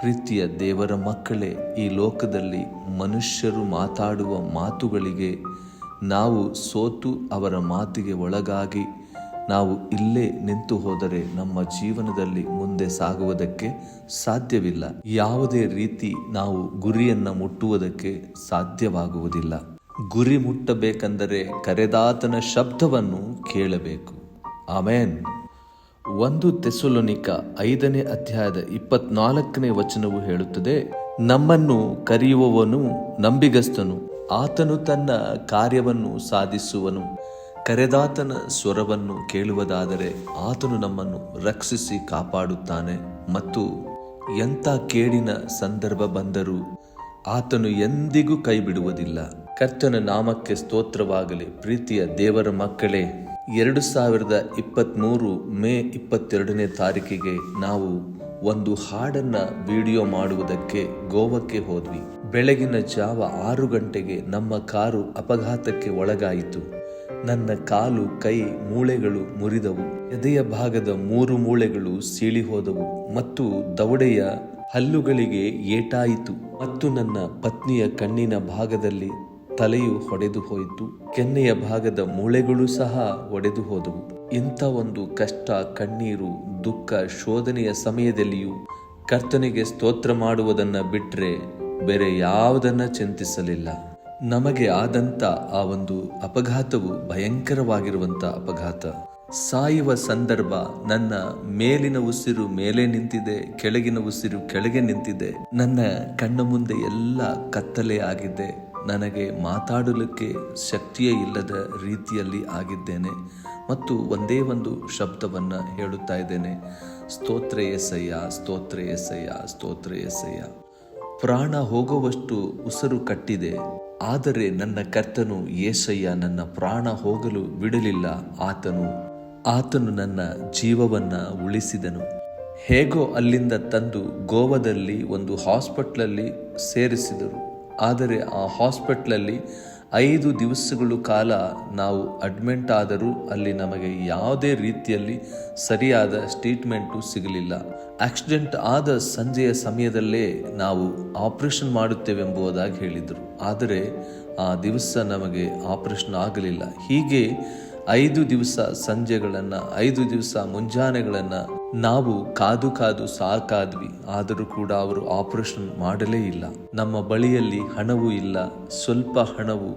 ಪ್ರೀತಿಯ ದೇವರ ಮಕ್ಕಳೇ, ಈ ಲೋಕದಲ್ಲಿ ಮನುಷ್ಯರು ಮಾತಾಡುವ ಮಾತುಗಳಿಗೆ ನಾವು ಸೋತು ಅವರ ಮಾತಿಗೆ ಒಳಗಾಗಿ ನಾವು ಇಲ್ಲೇ ನಿಂತು ಹೋದರೆ ನಮ್ಮ ಜೀವನದಲ್ಲಿ ಮುಂದೆ ಸಾಗುವುದಕ್ಕೆ ಸಾಧ್ಯವಿಲ್ಲ. ಯಾವುದೇ ರೀತಿ ನಾವು ಗುರಿಯನ್ನು ಮುಟ್ಟುವುದಕ್ಕೆ ಸಾಧ್ಯವಾಗುವುದಿಲ್ಲ. ಗುರಿ ಮುಟ್ಟಬೇಕೆಂದರೆ ಕರೆದಾತನ ಶಬ್ದವನ್ನು ಕೇಳಬೇಕು. ಆಮೇನ್. ಒಂದು ತೆಸುಲೋನಿಕ ಐದನೇ ಅಧ್ಯಾಯದ ಇಪ್ಪತ್ನಾಲ್ಕನೇ ವಚನವು ಹೇಳುತ್ತದೆ, ನಮ್ಮನ್ನು ಕರೆಯುವವನು ನಂಬಿಗಸ್ತನು, ಆತನು ತನ್ನ ಕಾರ್ಯವನ್ನು ಸಾಧಿಸುವನು, ಕರೆದಾತನ ಸ್ವರವನ್ನು ಕೇಳುವುದಾದರೆ ಆತನು ನಮ್ಮನ್ನು ರಕ್ಷಿಸಿ ಕಾಪಾಡುತ್ತಾನೆ. ಮತ್ತು ಎಂಥ ಕೇಡಿನ ಸಂದರ್ಭ ಬಂದರೂ ಆತನು ಎಂದಿಗೂ ಕೈ ಬಿಡುವುದಿಲ್ಲ ಕರ್ತನ ನಾಮಕ್ಕೆ ಸ್ತೋತ್ರವಾಗಲಿ. ಪ್ರೀತಿಯ ದೇವರ ಮಕ್ಕಳೇ, ಎರಡು ಸಾವಿರದ ಇಪ್ಪತ್ತ್ಮೂರು ಮೇ ಇಪ್ಪತ್ತೆರಡನೇ ತಾರೀಕಿಗೆ ನಾವು ಒಂದು ಹಾಡನ್ನ ವಿಡಿಯೋ ಮಾಡುವುದಕ್ಕೆ ಗೋವಕ್ಕೆ ಹೋದ್ವಿ. ಬೆಳಗಿನ ಜಾವ ಆರು ಗಂಟೆಗೆ ನಮ್ಮ ಕಾರು ಅಪಘಾತಕ್ಕೆ ಒಳಗಾಯಿತು. ನನ್ನ ಕಾಲು, ಕೈ, ಮೂಳೆಗಳು ಮುರಿದವು. ಎದೆಯ ಭಾಗದ ಮೂರು ಮೂಳೆಗಳು ಸೀಳಿ ಹೋದವು ಮತ್ತು ದವಡೆಯ ಹಲ್ಲುಗಳಿಗೆ ಏಟಾಯಿತು. ಮತ್ತು ನನ್ನ ಪತ್ನಿಯ ಕಣ್ಣಿನ ಭಾಗದಲ್ಲಿ ತಲೆಯು ಹೊಡೆದು ಹೋಯಿತು. ಕೆನ್ನೆಯ ಭಾಗದ ಮೂಳೆಗಳು ಸಹ ಒಡೆದು ಹೋದವು. ಇಂಥ ಒಂದು ಕಷ್ಟ, ಕಣ್ಣೀರು, ದುಃಖ ಶೋಧನೆಯ ಸಮಯದಲ್ಲಿಯೂ ಕರ್ತನಿಗೆ ಸ್ತೋತ್ರ ಮಾಡುವುದನ್ನ ಬಿಟ್ಟರೆ ಬೇರೆ ಯಾವುದನ್ನ ಚಿಂತಿಸಲಿಲ್ಲ. ನಮಗೆ ಆದಂತ ಆ ಒಂದು ಅಪಘಾತವು ಭಯಂಕರವಾಗಿರುವಂತ ಅಪಘಾತ. ಸಾಯುವ ಸಂದರ್ಭ ನನ್ನ ಮೇಲಿನ ಉಸಿರು ಮೇಲೆ ನಿಂತಿದೆ, ಕೆಳಗಿನ ಉಸಿರು ಕೆಳಗೆ ನಿಂತಿದೆ. ನನ್ನ ಕಣ್ಣ ಮುಂದೆ ಎಲ್ಲ ಕತ್ತಲೆ ಆಗಿದೆ. ನನಗೆ ಮಾತಾಡಲಿಕ್ಕೆ ಶಕ್ತಿಯೇ ಇಲ್ಲದ ರೀತಿಯಲ್ಲಿ ಆಗಿದ್ದೇನೆ ಮತ್ತು ಒಂದೇ ಒಂದು ಶಬ್ದವನ್ನು ಹೇಳುತ್ತಾ ಇದ್ದೇನೆ. ಸ್ತೋತ್ರ ಎಸಯ್ಯ ಸ್ತೋತ್ರ ಎಸಯ್ಯ ಸ್ತೋತ್ರ ಎಸಯ್ಯ. ಪ್ರಾಣ ಹೋಗುವಷ್ಟು ಉಸಿರು ಕಟ್ಟಿದೆ, ಆದರೆ ನನ್ನ ಕರ್ತನು ಏಸಯ್ಯ ನನ್ನ ಪ್ರಾಣ ಹೋಗಲು ಬಿಡಲಿಲ್ಲ, ಆತನು ಆತನು ನನ್ನ ಜೀವವನ್ನು ಉಳಿಸಿದನು. ಹೇಗೋ ಅಲ್ಲಿಂದ ತಂದು ಗೋವಾದಲ್ಲಿ ಒಂದು ಹಾಸ್ಪಿಟ್ಲಲ್ಲಿ ಸೇರಿಸಿದರು. ಆದರೆ ಆ ಹಾಸ್ಪಿಟ್ಲಲ್ಲಿ ಐದು ದಿವಸಗಳು ಕಾಲ ನಾವು ಅಡ್ಮಿಂಟ್ ಆದರೂ ಅಲ್ಲಿ ನಮಗೆ ಯಾವುದೇ ರೀತಿಯಲ್ಲಿ ಸರಿಯಾದ ಟ್ರೀಟ್ಮೆಂಟು ಸಿಗಲಿಲ್ಲ. ಆಕ್ಸಿಡೆಂಟ್ ಆದ ಸಂಜೆಯ ಸಮಯದಲ್ಲೇ ನಾವು ಆಪರೇಷನ್ ಮಾಡುತ್ತೇವೆಂಬುದಾಗಿ ಹೇಳಿದರು. ಆದರೆ ಆ ದಿವಸ ನಮಗೆ ಆಪರೇಷನ್ ಆಗಲಿಲ್ಲ. ಹೀಗೆ ಐದು ದಿವಸ ಸಂಜೆಗಳನ್ನು, ಐದು ದಿವಸ ಮುಂಜಾನೆಗಳನ್ನು ನಾವು ಕಾದು ಕಾದು ಸಾಕಾದ್ವಿ, ಆದರೂ ಕೂಡ ಅವರು ಆಪರೇಷನ್ ಮಾಡಲೇ ಇಲ್ಲ. ನಮ್ಮ ಬಳಿಯಲ್ಲಿ ಹಣವೂ ಇಲ್ಲ, ಸ್ವಲ್ಪ ಹಣವು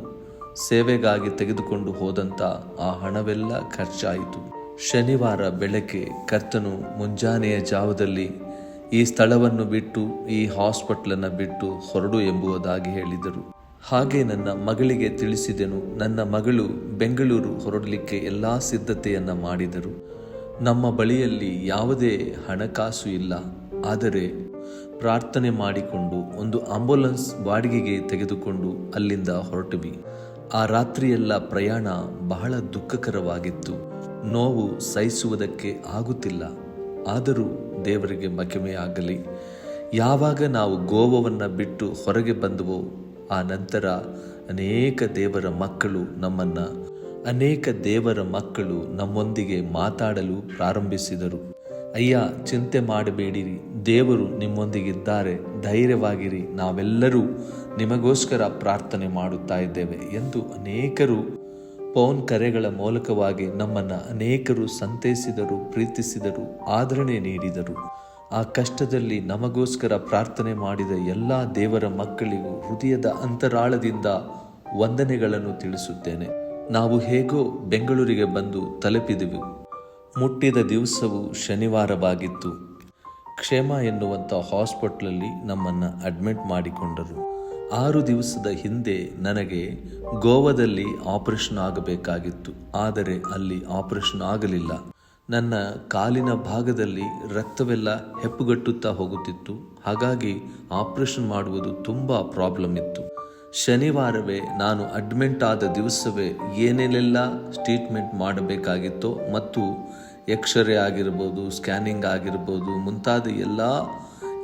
ಸೇವೆಗಾಗಿ ತೆಗೆದುಕೊಂಡು ಹೋದಂಥ ಆ ಹಣವೆಲ್ಲ ಖರ್ಚಾಯಿತು. ಶನಿವಾರ ಬೆಳಗ್ಗೆ ಕರ್ತನು ಮುಂಜಾನೆಯ ಜಾವದಲ್ಲಿ ಈ ಸ್ಥಳವನ್ನು ಬಿಟ್ಟು, ಈ ಹಾಸ್ಪಿಟ್ಲನ್ನು ಬಿಟ್ಟು ಹೊರಡು ಎಂಬುದಾಗಿ ಹೇಳಿದರು. ಹಾಗೆ ನನ್ನ ಮಗಳಿಗೆ ತಿಳಿಸಿದೆನು, ನನ್ನ ಮಗಳು ಬೆಂಗಳೂರು ಹೊರಡಲಿಕ್ಕೆ ಎಲ್ಲ ಸಿದ್ಧತೆಯನ್ನು ಮಾಡಿದರು. ನಮ್ಮ ಬಳಿಯಲ್ಲಿ ಯಾವುದೇ ಹಣಕಾಸು ಇಲ್ಲ. ಆದರೆ ಪ್ರಾರ್ಥನೆ ಮಾಡಿಕೊಂಡು ಒಂದು ಆಂಬುಲೆನ್ಸ್ ಬಾಡಿಗೆಗೆ ತೆಗೆದುಕೊಂಡು ಅಲ್ಲಿಂದ ಹೊರಟವಿ. ಆ ರಾತ್ರಿಯೆಲ್ಲ ಪ್ರಯಾಣ ಬಹಳ ದುಃಖಕರವಾಗಿತ್ತು. ನೋವು ಸಹಿಸುವುದಕ್ಕೆ ಆಗುತ್ತಿಲ್ಲ. ಆದರೂ ದೇವರಿಗೆ ಮಹಿಮೆಯಾಗಲಿ. ಯಾವಾಗ ನಾವು ಗೋವವನ್ನು ಬಿಟ್ಟು ಹೊರಗೆ ಬಂದವೋ, ಆ ನಂತರ ಅನೇಕ ದೇವರ ಮಕ್ಕಳು ನಮ್ಮನ್ನ ಅನೇಕ ದೇವರ ಮಕ್ಕಳು ನಮ್ಮೊಂದಿಗೆ ಮಾತಾಡಲು ಪ್ರಾರಂಭಿಸಿದರು. ಅಯ್ಯ, ಚಿಂತೆ ಮಾಡಬೇಡಿರಿ. ದೇವರು ನಿಮ್ಮೊಂದಿಗಿದ್ದಾರೆ. ಧೈರ್ಯವಾಗಿರಿ. ನಾವೆಲ್ಲರೂ ನಿಮಗೋಸ್ಕರ ಪ್ರಾರ್ಥನೆ ಮಾಡುತ್ತಾ ಇದ್ದೇವೆ ಎಂದು ಅನೇಕರು ಫೋನ್ ಕರೆಗಳ ಮೂಲಕವಾಗಿ ನಮ್ಮನ್ನು ಅನೇಕರು ಸಂತೈಸಿದರು, ಪ್ರೀತಿಸಿದರು, ಆದರಣೆ ನೀಡಿದರು. ಆ ಕಷ್ಟದಲ್ಲಿ ನಮಗೋಸ್ಕರ ಪ್ರಾರ್ಥನೆ ಮಾಡಿದ ಎಲ್ಲ ದೇವರ ಮಕ್ಕಳಿಗೂ ಹೃದಯದ ಅಂತರಾಳದಿಂದ ವಂದನೆಗಳನ್ನು ತಿಳಿಸುತ್ತೇನೆ. ನಾವು ಹೇಗೋ ಬೆಂಗಳೂರಿಗೆ ಬಂದು ತಲುಪಿದೆವು. ಮುಟ್ಟಿದ ದಿವಸವು ಶನಿವಾರವಾಗಿತ್ತು. ಕ್ಷೇಮ ಎನ್ನುವಂಥ ಹಾಸ್ಪಿಟ್ಲಲ್ಲಿ ನಮ್ಮನ್ನು ಅಡ್ಮಿಟ್ ಮಾಡಿಕೊಂಡರು. ಆರು ದಿವಸದ ಹಿಂದೆ ನನಗೆ ಗೋವಾದಲ್ಲಿ ಆಪರೇಷನ್ ಆಗಬೇಕಾಗಿತ್ತು. ಆದರೆ ಅಲ್ಲಿ ಆಪರೇಷನ್ ಆಗಲಿಲ್ಲ. ನನ್ನ ಕಾಲಿನ ಭಾಗದಲ್ಲಿ ರಕ್ತವೆಲ್ಲ ಹೆಪ್ಪುಗಟ್ಟುತ್ತಾ ಹೋಗುತ್ತಿತ್ತು. ಹಾಗಾಗಿ ಆಪರೇಷನ್ ಮಾಡುವುದು ತುಂಬ ಪ್ರಾಬ್ಲಮ್ ಇತ್ತು. ಶನಿವಾರವೇ ನಾನು ಅಡ್ಮಿಂಟ್ ಆದ ದಿವಸವೇ ಏನೇನೆಲ್ಲ ಟ್ರೀಟ್ಮೆಂಟ್ ಮಾಡಬೇಕಾಗಿತ್ತೋ ಮತ್ತು ಎಕ್ಸ್ರೇ ಆಗಿರ್ಬೋದು ಸ್ಕ್ಯಾನಿಂಗ್ ಆಗಿರ್ಬೋದು, ಮುಂತಾದ ಎಲ್ಲ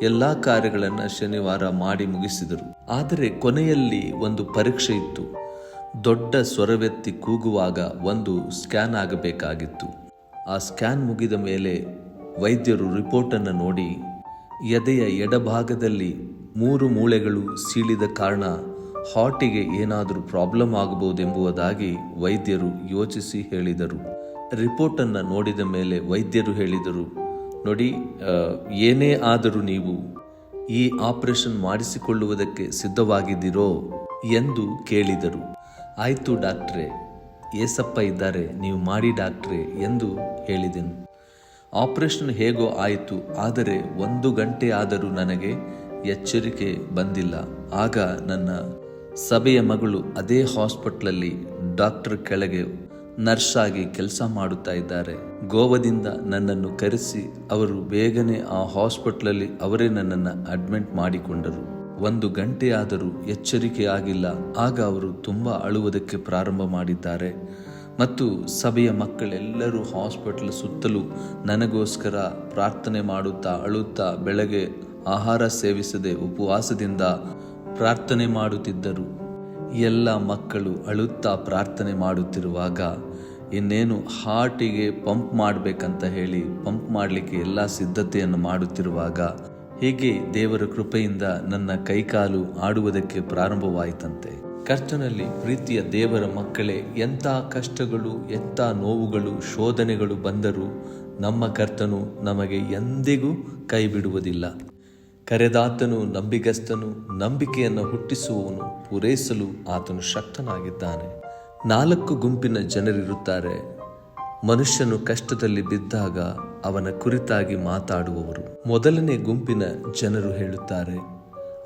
ಎಲ್ಲ ಕಾರ್ಯಗಳನ್ನು ಶನಿವಾರ ಮಾಡಿ ಮುಗಿಸಿದರು. ಆದರೆ ಕೊನೆಯಲ್ಲಿ ಒಂದು ಪರೀಕ್ಷೆ ಇತ್ತು. ದೊಡ್ಡ ಸ್ವರವೆತ್ತಿ ಕೂಗುವಾಗ ಒಂದು ಸ್ಕ್ಯಾನ್ ಆಗಬೇಕಾಗಿತ್ತು. ಆ ಸ್ಕ್ಯಾನ್ ಮುಗಿದ ಮೇಲೆ ವೈದ್ಯರು ರಿಪೋರ್ಟನ್ನು ನೋಡಿ ಎದೆಯ ಎಡಭಾಗದಲ್ಲಿ ಮೂರು ಮೂಳೆಗಳು ಸೀಳಿದ ಕಾರಣ ಹಾರ್ಟಿಗೆ ಏನಾದರೂ ಪ್ರಾಬ್ಲಮ್ ಆಗಬಹುದೆಂಬುದಾಗಿ ವೈದ್ಯರು ಯೋಚಿಸಿ ಹೇಳಿದರು. ರಿಪೋರ್ಟನ್ನು ನೋಡಿದ ಮೇಲೆ ವೈದ್ಯರು ಹೇಳಿದರು, ನೋಡಿ ಏನೇ ಆದರೂ ನೀವು ಈ ಆಪರೇಷನ್ ಮಾಡಿಸಿಕೊಳ್ಳುವುದಕ್ಕೆ ಸಿದ್ಧವಾಗಿದ್ದೀರೋ? ಎಂದು ಕೇಳಿದರು. ಆಯಿತು ಡಾಕ್ಟ್ರೆ, ಏಸಪ್ಪ ಇದ್ದಾರೆ, ನೀವು ಮಾಡಿ ಡಾಕ್ಟ್ರೆ, ಎಂದು ಹೇಳಿದೆನು. ಆಪರೇಷನ್ ಹೇಗೋ ಆಯಿತು, ಆದರೆ ಒಂದು ಗಂಟೆ ಆದರೂ ನನಗೆ ಎಚ್ಚರಿಕೆ ಬಂದಿಲ್ಲ. ಆಗ ನನ್ನ ಸಭೆಯ ಮಗಳು ಅದೇ ಹಾಸ್ಪಿಟ್ಲಲ್ಲಿ ಡಾಕ್ಟರ್ ಕೆಳಗೆ ನರ್ಸ್ ಆಗಿ ಕೆಲಸ ಮಾಡುತ್ತಾ ಇದ್ದಾರೆ. ಗೋವಾದಿಂದ ನನ್ನನ್ನು ಕರೆಸಿ ಅವರು ಬೇಗನೆ ಆ ಹಾಸ್ಪಿಟ್ಲಲ್ಲಿ ಅವರೇ ನನ್ನನ್ನು ಅಡ್ಮಿಟ್ ಮಾಡಿಕೊಂಡರು. ಒಂದು ಗಂಟೆಯಾದರೂ ಎಚ್ಚರಿಕೆಯಾಗಿಲ್ಲ ಆಗ ಅವರು ತುಂಬ ಅಳುವುದಕ್ಕೆ ಪ್ರಾರಂಭ ಮಾಡಿದ್ದಾರೆ. ಮತ್ತು ಸಭೆಯ ಮಕ್ಕಳೆಲ್ಲರೂ ಹಾಸ್ಪಿಟ್ಲ್ ಸುತ್ತಲೂ ನನಗೋಸ್ಕರ ಪ್ರಾರ್ಥನೆ ಮಾಡುತ್ತಾ ಅಳುತ್ತಾ ಬೆಳಗ್ಗೆ ಆಹಾರ ಸೇವಿಸದೆ ಉಪವಾಸದಿಂದ ಪ್ರಾರ್ಥನೆ ಮಾಡುತ್ತಿದ್ದರು. ಎಲ್ಲ ಮಕ್ಕಳು ಅಳುತ್ತಾ ಪ್ರಾರ್ಥನೆ ಮಾಡುತ್ತಿರುವಾಗ, ಇನ್ನೇನು ಹಾರ್ಟಿಗೆ ಪಂಪ್ ಮಾಡಬೇಕಂತ ಹೇಳಿ ಪಂಪ್ ಮಾಡಲಿಕ್ಕೆ ಎಲ್ಲ ಸಿದ್ಧತೆಯನ್ನು ಮಾಡುತ್ತಿರುವಾಗ, ಹೀಗೆ ದೇವರ ಕೃಪೆಯಿಂದ ನನ್ನ ಕೈಕಾಲು ಆಡುವುದಕ್ಕೆ ಪ್ರಾರಂಭವಾಯಿತಂತೆ. ಕರ್ತನಲ್ಲಿ ಪ್ರೀತಿಯ ದೇವರ ಮಕ್ಕಳೇ, ಎಂಥ ಕಷ್ಟಗಳು, ಎಂಥ ನೋವುಗಳು, ಶೋಧನೆಗಳು ಬಂದರೂ ನಮ್ಮ ಕರ್ತನು ನಮಗೆ ಎಂದಿಗೂ ಕೈ ಬಿಡುವುದಿಲ್ಲ ಕರೆದಾತನು, ನಂಬಿಗಸ್ತನು, ನಂಬಿಕೆಯನ್ನು ಹುಟ್ಟಿಸುವವನು, ಪೂರೈಸಲು ಆತನು ಶಕ್ತನಾಗಿದ್ದಾನೆ. ನಾಲ್ಕು ಗುಂಪಿನ ಜನರಿರುತ್ತಾರೆ ಮನುಷ್ಯನು ಕಷ್ಟದಲ್ಲಿ ಬಿದ್ದಾಗ ಅವನ ಕುರಿತಾಗಿ ಮಾತಾಡುವವರು. ಮೊದಲನೇ ಗುಂಪಿನ ಜನರು ಹೇಳುತ್ತಾರೆ,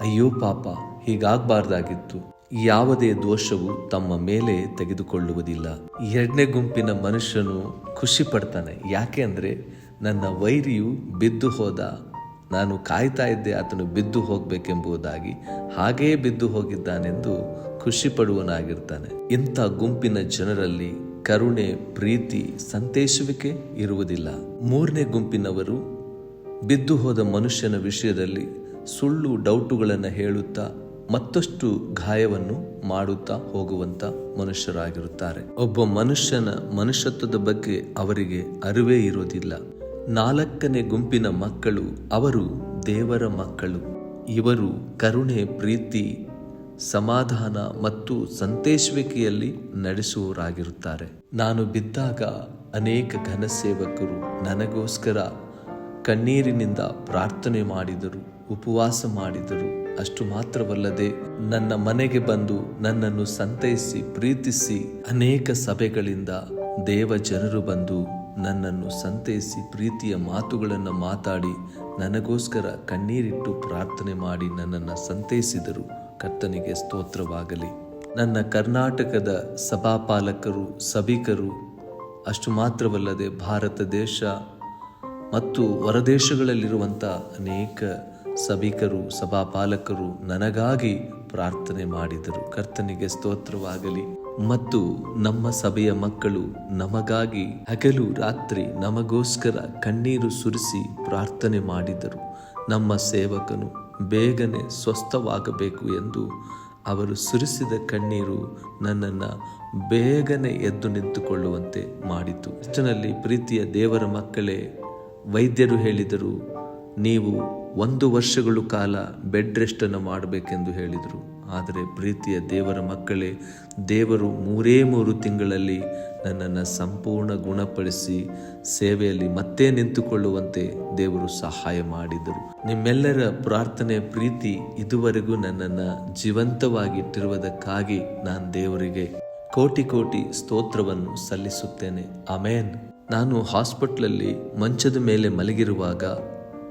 ಅಯ್ಯೋ ಪಾಪ, ಹೀಗಾಗಬಾರ್ದಾಗಿತ್ತು. ಯಾವುದೇ ದೋಷವು ತಮ್ಮ ಮೇಲೆ ತೆಗೆದುಕೊಳ್ಳುವುದಿಲ್ಲ. ಎರಡನೇ ಗುಂಪಿನ ಮನುಷ್ಯನು ಖುಷಿ ಪಡ್ತಾನೆ ಯಾಕೆ ಅಂದರೆ, ನನ್ನ ವೈರಿಯು ಬಿದ್ದು ಹೋದ ನಾನು ಕಾಯ್ತಾ ಇದ್ದೆ ಆತನು ಬಿದ್ದು ಹೋಗಬೇಕೆಂಬುದಾಗಿ, ಹಾಗೇ ಬಿದ್ದು ಹೋಗಿದ್ದಾನೆಂದು ಖುಷಿ ಪಡುವನಾಗಿರ್ತಾನೆ ಇಂಥ ಗುಂಪಿನ ಜನರಲ್ಲಿ ಕರುಣೆ, ಪ್ರೀತಿ, ಸಂತೇಶವಿಕೆ ಇರುವುದಿಲ್ಲ. ಮೂರನೇ ಗುಂಪಿನವರು ಬಿದ್ದು ಹೋದ ಮನುಷ್ಯನ ವಿಷಯದಲ್ಲಿ ಸುಳ್ಳು ಡೌಟುಗಳನ್ನು ಹೇಳುತ್ತಾ, ಮತ್ತಷ್ಟು ಗಾಯವನ್ನು ಮಾಡುತ್ತಾ ಹೋಗುವಂತ ಮನುಷ್ಯರಾಗಿರುತ್ತಾರೆ. ಒಬ್ಬ ಮನುಷ್ಯನ ಮನುಷ್ಯತ್ವದ ಬಗ್ಗೆ ಅವರಿಗೆ ಅರಿವೇ ಇರೋದಿಲ್ಲ ನಾಲ್ಕನೇ ಗುಂಪಿನ ಮಕ್ಕಳು ಅವರು ದೇವರ ಮಕ್ಕಳು. ಇವರು ಕರುಣೆ, ಪ್ರೀತಿ, ಸಮಾಧಾನ ಮತ್ತು ಸಂತೇಶವಿಕೆಯಲ್ಲಿ ನಡೆಸುವವರಾಗಿರುತ್ತಾರೆ. ನಾನು ಬಿದ್ದಾಗ ಅನೇಕ ಘನಸೇವಕರು ನನಗೋಸ್ಕರ ಕಣ್ಣೀರಿನಿಂದ ಪ್ರಾರ್ಥನೆ ಮಾಡಿದರು, ಉಪವಾಸ ಮಾಡಿದರು. ಅಷ್ಟು ಮಾತ್ರವಲ್ಲದೆ ನನ್ನ ಮನೆಗೆ ಬಂದು ನನ್ನನ್ನು ಸಂತೈಸಿ, ಪ್ರೀತಿಸಿ ಅನೇಕ ಸಭೆಗಳಿಂದ ದೇವ ಜನರು ಬಂದು ನನ್ನನ್ನು ಸಂತೈಸಿ ಪ್ರೀತಿಯ ಮಾತುಗಳನ್ನು ಮಾತಾಡಿ ನನಗೋಸ್ಕರ ಕಣ್ಣೀರಿಟ್ಟು ಪ್ರಾರ್ಥನೆ ಮಾಡಿ ನನ್ನನ್ನು ಸಂತೈಸಿದರು. ಕರ್ತನಿಗೆ ಸ್ತೋತ್ರವಾಗಲಿ. ನನ್ನ ಕರ್ನಾಟಕದ ಸಭಾಪಾಲಕರು, ಸಭಿಕರು, ಅಷ್ಟು ಮಾತ್ರವಲ್ಲದೆ ಭಾರತ ದೇಶ ಮತ್ತು ಹೊರದೇಶಗಳಲ್ಲಿರುವಂಥ ಅನೇಕ ಸಭಿಕರು, ಸಭಾಪಾಲಕರು ನನಗಾಗಿ ಪ್ರಾರ್ಥನೆ ಮಾಡಿದರು. ಕರ್ತನಿಗೆ ಸ್ತೋತ್ರವಾಗಲಿ. ಮತ್ತು ನಮ್ಮ ಸಭೆಯ ಮಕ್ಕಳು ನಮಗಾಗಿ ಹಗಲು ರಾತ್ರಿ ನಮಗೋಸ್ಕರ ಕಣ್ಣೀರು ಸುರಿಸಿ ಪ್ರಾರ್ಥನೆ ಮಾಡಿದರು. ನಮ್ಮ ಸೇವಕನು ಬೇಗನೆ ಸ್ವಸ್ಥವಾಗಬೇಕು ಎಂದು ಅವರು ಸುರಿಸಿದ ಕಣ್ಣೀರು ನನ್ನನ್ನು ಬೇಗನೆ ಎದ್ದು ನಿಂತುಕೊಳ್ಳುವಂತೆ ಮಾಡಿತು. ಅಷ್ಟರಲ್ಲಿ ಪ್ರೀತಿಯ ದೇವರ ಮಕ್ಕಳೇ, ವೈದ್ಯರು ಹೇಳಿದರು, ನೀವು ಒಂದು ವರ್ಷಗಳು ಕಾಲ ಬೆಡ್ ರೆಸ್ಟನ್ನು ಮಾಡಬೇಕೆಂದು ಹೇಳಿದರು. ಆದರೆ ಪ್ರೀತಿಯ ದೇವರ ಮಕ್ಕಳೇ, ದೇವರು ಮೂರೇ ಮೂರು ತಿಂಗಳಲ್ಲಿ ನನ್ನನ್ನು ಸಂಪೂರ್ಣ ಗುಣಪಡಿಸಿ ಸೇವೆಯಲ್ಲಿ ಮತ್ತೆ ನಿಂತುಕೊಳ್ಳುವಂತೆ ದೇವರು ಸಹಾಯ ಮಾಡಿದರು. ನಿಮ್ಮೆಲ್ಲರ ಪ್ರಾರ್ಥನೆ, ಪ್ರೀತಿ ಇದುವರೆಗೂ ನನ್ನನ್ನು ಜೀವಂತವಾಗಿಟ್ಟಿರುವುದಕ್ಕಾಗಿ ನಾನು ದೇವರಿಗೆ ಕೋಟಿ ಕೋಟಿ ಸ್ತೋತ್ರವನ್ನು ಸಲ್ಲಿಸುತ್ತೇನೆ. ಅಮೇನ್ ನಾನು ಹಾಸ್ಪಿಟ್ಲಲ್ಲಿ ಮಂಚದ ಮೇಲೆ ಮಲಗಿರುವಾಗ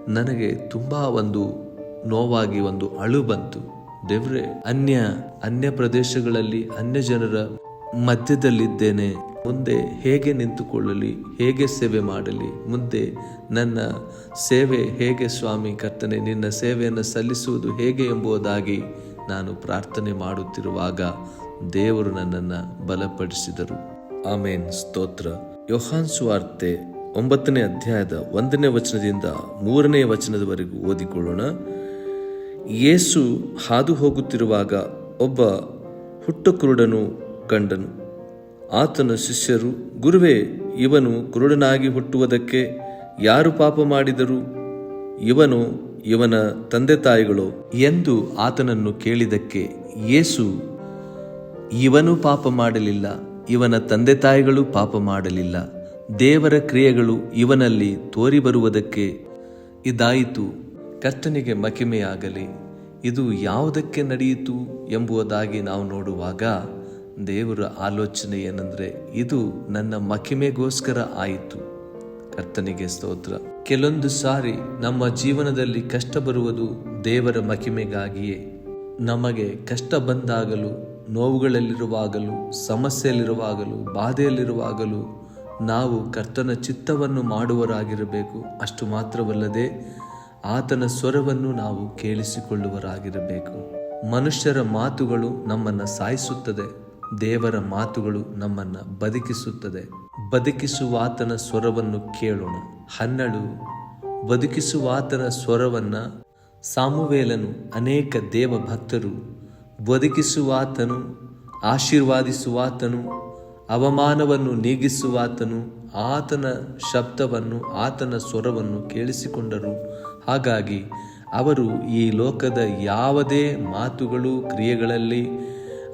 ನನಗೆ ತುಂಬ ಒಂದು ನೋವಾಗಿ ಒಂದು ಅಳು ಬಂತು. ದೇವ್ರೆ, ಅನ್ಯ ಅನ್ಯ ಪ್ರದೇಶಗಳಲ್ಲಿ ಅನ್ಯ ಜನರ ಮಧ್ಯದಲ್ಲಿದ್ದೇನೆ. ಮುಂದೆ ಹೇಗೆ ನಿಂತುಕೊಳ್ಳಲಿ, ಹೇಗೆ ಸೇವೆ ಮಾಡಲಿ, ಮುಂದೆ ನನ್ನ ಸೇವೆ ಹೇಗೆ ಸ್ವಾಮಿ ಕರ್ತನೆ, ನಿನ್ನ ಸೇವೆಯನ್ನು ಸಲ್ಲಿಸುವುದು ಹೇಗೆ ಎಂಬುದಾಗಿ ನಾನು ಪ್ರಾರ್ಥನೆ ಮಾಡುತ್ತಿರುವಾಗ ದೇವರು ನನ್ನನ್ನು ಬಲಪಡಿಸಿದರು. ಆಮೇನ್. ಸ್ತೋತ್ರ. ಯೋಹಾನ್ ಸುವಾರ್ತೆ ಒಂಬತ್ತನೇ ಅಧ್ಯಾಯದ ಒಂದನೇ ವಚನದಿಂದ ಮೂರನೇ ವಚನದವರೆಗೂ ಓದಿಕೊಳ್ಳೋಣ. ಯೇಸು ಹಾದು ಹೋಗುತ್ತಿರುವಾಗ ಒಬ್ಬ ಹುಟ್ಟು ಕುರುಡನು ಕಂಡನು. ಆತನ ಶಿಷ್ಯರು, ಗುರುವೇ, ಇವನು ಕುರುಡನಾಗಿ ಹುಟ್ಟುವುದಕ್ಕೆ ಯಾರು ಪಾಪ ಮಾಡಿದರು? ಇವನು ಇವನ ತಂದೆ ತಾಯಿಗಳು ಎಂದು ಆತನನ್ನು ಕೇಳಿದಕ್ಕೆ ಯೇಸು, ಇವನು ಪಾಪ ಮಾಡಲಿಲ್ಲ, ಇವನ ತಂದೆ ತಾಯಿಗಳು ಪಾಪ ಮಾಡಲಿಲ್ಲ. ದೇವರ ಕ್ರಿಯೆಗಳು ಇವನಲ್ಲಿ ತೋರಿ ಬರುವುದಕ್ಕೆ ಇದಾಯಿತು. ಕರ್ತನಿಗೆ ಮಹಿಮೆಯಾಗಲಿ, ಇದು ಯಾವುದಕ್ಕೆ ನಡೆಯಿತು ಎಂಬುದಾಗಿ ನಾವು ನೋಡುವಾಗ ದೇವರ ಆಲೋಚನೆ ಏನಂದರೆ ಇದು ನನ್ನ ಮಹಿಮೆಗೋಸ್ಕರ ಆಯಿತು. ಕರ್ತನಿಗೆ ಸ್ತೋತ್ರ. ಕೆಲವೊಂದು ಸಾರಿ ನಮ್ಮ ಜೀವನದಲ್ಲಿ ಕಷ್ಟ ಬರುವುದು ದೇವರ ಮಹಿಮೆಗಾಗಿಯೇ. ನಮಗೆ ಕಷ್ಟ ಬಂದಾಗಲೂ, ನೋವುಗಳಲ್ಲಿರುವಾಗಲೂ, ಸಮಸ್ಯೆಯಲ್ಲಿರುವಾಗಲೂ, ಬಾಧೆಯಲ್ಲಿರುವಾಗಲೂ ನಾವು ಕರ್ತನ ಚಿತ್ತವನ್ನು ಮಾಡುವರಾಗಿರಬೇಕು ಅಷ್ಟು ಮಾತ್ರವಲ್ಲದೆ ಆತನ ಸ್ವರವನ್ನು ನಾವು ಕೇಳಿಸಿಕೊಳ್ಳುವರಾಗಿರಬೇಕು. ಮನುಷ್ಯರ ಮಾತುಗಳು ನಮ್ಮನ್ನು ಸಾಯಿಸುತ್ತದೆ, ದೇವರ ಮಾತುಗಳು ನಮ್ಮನ್ನು ಬದುಕಿಸುತ್ತದೆ. ಬದುಕಿಸುವಾತನ ಸ್ವರವನ್ನು ಕೇಳೋಣ. ಹನ್ನಳು ಬದುಕಿಸುವಾತನ ಸ್ವರವನ್ನ ಸಾಮುವೇಲನು ಅನೇಕ ದೇವ ಭಕ್ತರು ಬದುಕಿಸುವಾತನು, ಆಶೀರ್ವಾದಿಸುವಾತನು, ಅವಮಾನವನ್ನು ನೀಗಿಸುವಾತನು, ಆತನ ಶಬ್ದವನ್ನು, ಆತನ ಸ್ವರವನ್ನು ಕೇಳಿಸಿಕೊಂಡರು ಹಾಗಾಗಿ ಅವರು ಈ ಲೋಕದ ಯಾವುದೇ ಮಾತುಗಳು, ಕ್ರಿಯೆಗಳಲ್ಲಿ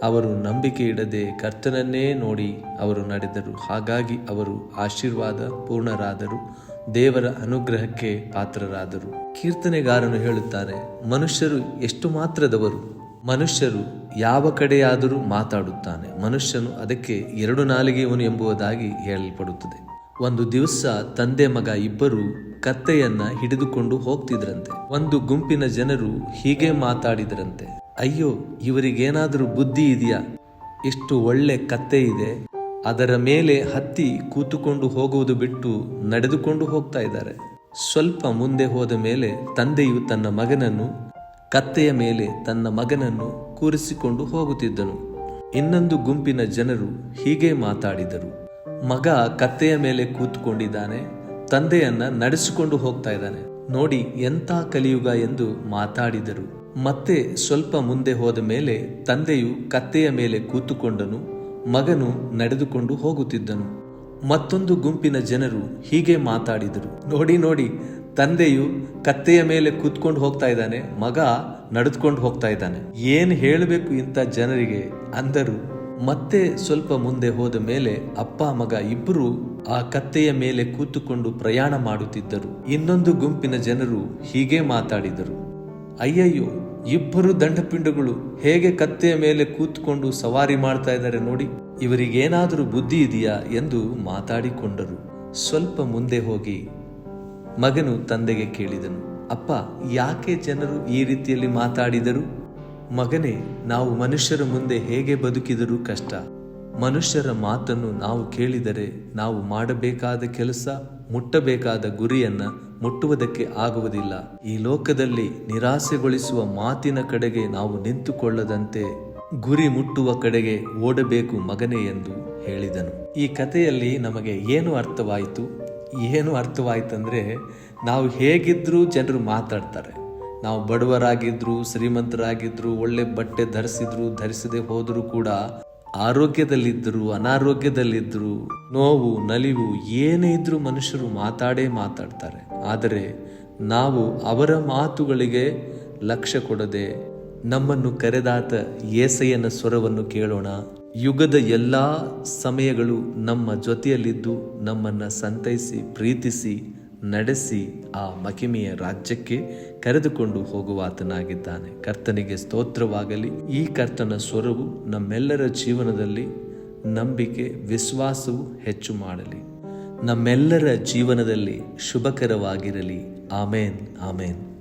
ಅವರು ನಂಬಿಕೆ ಇಡದೆ ಕರ್ತನನ್ನೇ ನೋಡಿ ಅವರು ನಡೆದರು. ಹಾಗಾಗಿ ಅವರು ಆಶೀರ್ವಾದ ಪೂರ್ಣರಾದರು, ದೇವರ ಅನುಗ್ರಹಕ್ಕೆ ಪಾತ್ರರಾದರು. ಕೀರ್ತನೆಗಾರನು ಹೇಳುತ್ತಾರೆ ಮನುಷ್ಯರು ಎಷ್ಟು ಮಾತ್ರದವರು? ಮನುಷ್ಯರು ಯಾವ ಕಡೆಯಾದರೂ ಮಾತಾಡುತ್ತಾನೆ. ಮನುಷ್ಯನು ಅದಕ್ಕೆ ಎರಡು ನಾಲಿಗೆಯವನು ಎಂಬುದಾಗಿ ಹೇಳಲ್ಪಡುತ್ತದೆ. ಒಂದು ದಿವಸ ತಂದೆ ಮಗ ಇಬ್ಬರು ಕತ್ತೆಯನ್ನ ಹಿಡಿದುಕೊಂಡು ಹೋಗ್ತಿದ್ರಂತೆ. ಒಂದು ಗುಂಪಿನ ಜನರು ಹೀಗೆ ಮಾತಾಡಿದ್ರಂತೆ. ಅಯ್ಯೋ, ಇವರಿಗೇನಾದರೂ ಬುದ್ಧಿ ಇದೆಯಾ? ಎಷ್ಟು ಒಳ್ಳೆ ಕತ್ತೆ ಇದೆ. ಅದರ ಮೇಲೆ ಹತ್ತಿ ಕೂತುಕೊಂಡು ಹೋಗುವುದು ಬಿಟ್ಟು ನಡೆದುಕೊಂಡು ಹೋಗ್ತಾ ಇದ್ದಾರೆ. ಸ್ವಲ್ಪ ಮುಂದೆ ಹೋದ ಮೇಲೆ ತಂದೆಯು ತನ್ನ ಮಗನನ್ನು, ಕತ್ತೆಯ ಮೇಲೆ ತನ್ನ ಮಗನನ್ನು ಕೂರಿಸಿಕೊಂಡು ಹೋಗುತ್ತಿದ್ದನು. ಇನ್ನೊಂದು ಗುಂಪಿನ ಜನರು ಹೀಗೆ ಮಾತಾಡಿದರು. ಮಗ ಕತ್ತೆಯ ಮೇಲೆ ಕೂತ್ಕೊಂಡಿದ್ದಾನೆ. ತಂದೆಯನ್ನ ನಡೆಸಿಕೊಂಡು ಹೋಗ್ತಾ ಇದ್ದಾನೆ. ನೋಡಿ ಎಂಥ ಕಲಿಯುಗ ಎಂದು ಮಾತಾಡಿದರು. ಮತ್ತೆ ಸ್ವಲ್ಪ ಮುಂದೆ ಹೋದ ಮೇಲೆ ತಂದೆಯು ಕತ್ತೆಯ ಮೇಲೆ ಕೂತುಕೊಂಡನು, ಮಗನು ನಡೆದುಕೊಂಡು ಹೋಗುತ್ತಿದ್ದನು. ಮತ್ತೊಂದು ಗುಂಪಿನ ಜನರು ಹೀಗೆ ಮಾತಾಡಿದರು. ನೋಡಿ ನೋಡಿ, ತಂದೆಯು ಕತ್ತೆಯ ಮೇಲೆ ಕೂತ್ಕೊಂಡು ಹೋಗ್ತಾ ಇದ್ದಾನೆ, ಮಗ ನಡೆದುಕೊಂಡು ಹೋಗ್ತಾ ಇದ್ದಾನೆ. ಏನು ಹೇಳಬೇಕು ಇಂಥ ಜನರಿಗೆ? ಅಂದರು ಮತ್ತೆ ಸ್ವಲ್ಪ ಮುಂದೆ ಹೋದ ಮೇಲೆ ಅಪ್ಪ ಮಗ ಇಬ್ಬರು ಆ ಕತ್ತೆಯ ಮೇಲೆ ಕೂತುಕೊಂಡು ಪ್ರಯಾಣ ಮಾಡುತ್ತಿದ್ದರು. ಇನ್ನೊಂದು ಗುಂಪಿನ ಜನರು ಹೀಗೆ ಮಾತಾಡಿದರು. ಅಯ್ಯಯ್ಯೋ, ಇಬ್ಬರು ದಂಡಪಿಂಡಗಳು ಹೇಗೆ ಕತ್ತೆಯ ಮೇಲೆ ಕೂತ್ಕೊಂಡು ಸವಾರಿ ಮಾಡ್ತಾ ಇದ್ದಾರೆ ನೋಡಿ. ಇವರಿಗೇನಾದರೂ ಬುದ್ಧಿ ಇದೆಯಾ ಎಂದು ಮಾತಾಡಿಕೊಂಡರು. ಸ್ವಲ್ಪ ಮುಂದೆ ಹೋಗಿ ಮಗನು ತಂದೆಗೆ ಕೇಳಿದನು. ಅಪ್ಪ, ಯಾಕೆ ಜನರು ಈ ರೀತಿಯಲ್ಲಿ ಮಾತಾಡಿದರು? ಮಗನೇ, ನಾವು ಮನುಷ್ಯರ ಮುಂದೆ ಹೇಗೆ ಬದುಕಿದರೂ ಕಷ್ಟ. ಮನುಷ್ಯರ ಮಾತನ್ನು ನಾವು ಕೇಳಿದರೆ ನಾವು ಮಾಡಬೇಕಾದ ಕೆಲಸ, ಮುಟ್ಟಬೇಕಾದ ಗುರಿಯನ್ನ ಮುಟ್ಟುವುದಕ್ಕೆ ಆಗುವುದಿಲ್ಲ. ಈ ಲೋಕದಲ್ಲಿ ನಿರಾಸೆಗೊಳಿಸುವ ಮಾತಿನ ಕಡೆಗೆ ನಾವು ನಿಂತುಕೊಳ್ಳದಂತೆ ಗುರಿ ಮುಟ್ಟುವ ಕಡೆಗೆ ಓಡಬೇಕು ಮಗನೇ ಎಂದು ಹೇಳಿದನು. ಈ ಕಥೆಯಲ್ಲಿ ನಮಗೆ ಏನು ಅರ್ಥವಾಯಿತು? ಏನು ಅರ್ಥವಾಯ್ತಂದ್ರೆ, ನಾವು ಹೇಗಿದ್ರೂ ಜನರು ಮಾತಾಡ್ತಾರೆ. ನಾವು ಬಡವರಾಗಿದ್ರು, ಶ್ರೀಮಂತರಾಗಿದ್ರು, ಒಳ್ಳೆ ಬಟ್ಟೆ ಧರಿಸಿದ್ರು, ಧರಿಸದೆ ಹೋದರೂ ಕೂಡ ಆರೋಗ್ಯದಲ್ಲಿದ್ದರು, ಅನಾರೋಗ್ಯದಲ್ಲಿದ್ದರು, ನೋವು, ನಲಿವು, ಏನೇ ಇದ್ರೂ ಮನುಷ್ಯರು ಮಾತಾಡೇ ಮಾತಾಡ್ತಾರೆ. ಆದರೆ ನಾವು ಅವರ ಮಾತುಗಳಿಗೆ ಲಕ್ಷ್ಯ ಕೊಡದೆ ನಮ್ಮನ್ನು ಕರೆದಾತ ಏಸೆಯನ ಸ್ವರವನ್ನು ಕೇಳೋಣ. ಯುಗದ ಎಲ್ಲ ಸಮಯಗಳು ನಮ್ಮ ಜೊತೆಯಲ್ಲಿದ್ದು ನಮ್ಮನ್ನು ಸಂತೈಸಿ, ಪ್ರೀತಿಸಿ ನಡೆಸಿ ಆ ಮಹಿಮೆಯ ರಾಜ್ಯಕ್ಕೆ ಕರೆದುಕೊಂಡು ಹೋಗುವಾತನಾಗಿದ್ದಾನೆ. ಕರ್ತನಿಗೆ ಸ್ತೋತ್ರವಾಗಲಿ. ಈ ಕರ್ತನ ಸ್ವರವು ನಮ್ಮೆಲ್ಲರ ಜೀವನದಲ್ಲಿ ನಂಬಿಕೆ, ವಿಶ್ವಾಸವು ಹೆಚ್ಚು ಮಾಡಲಿ. ನಮ್ಮೆಲ್ಲರ ಜೀವನದಲ್ಲಿ ಶುಭಕರವಾಗಿರಲಿ. ಆಮೇನ್ ಆಮೇನ್.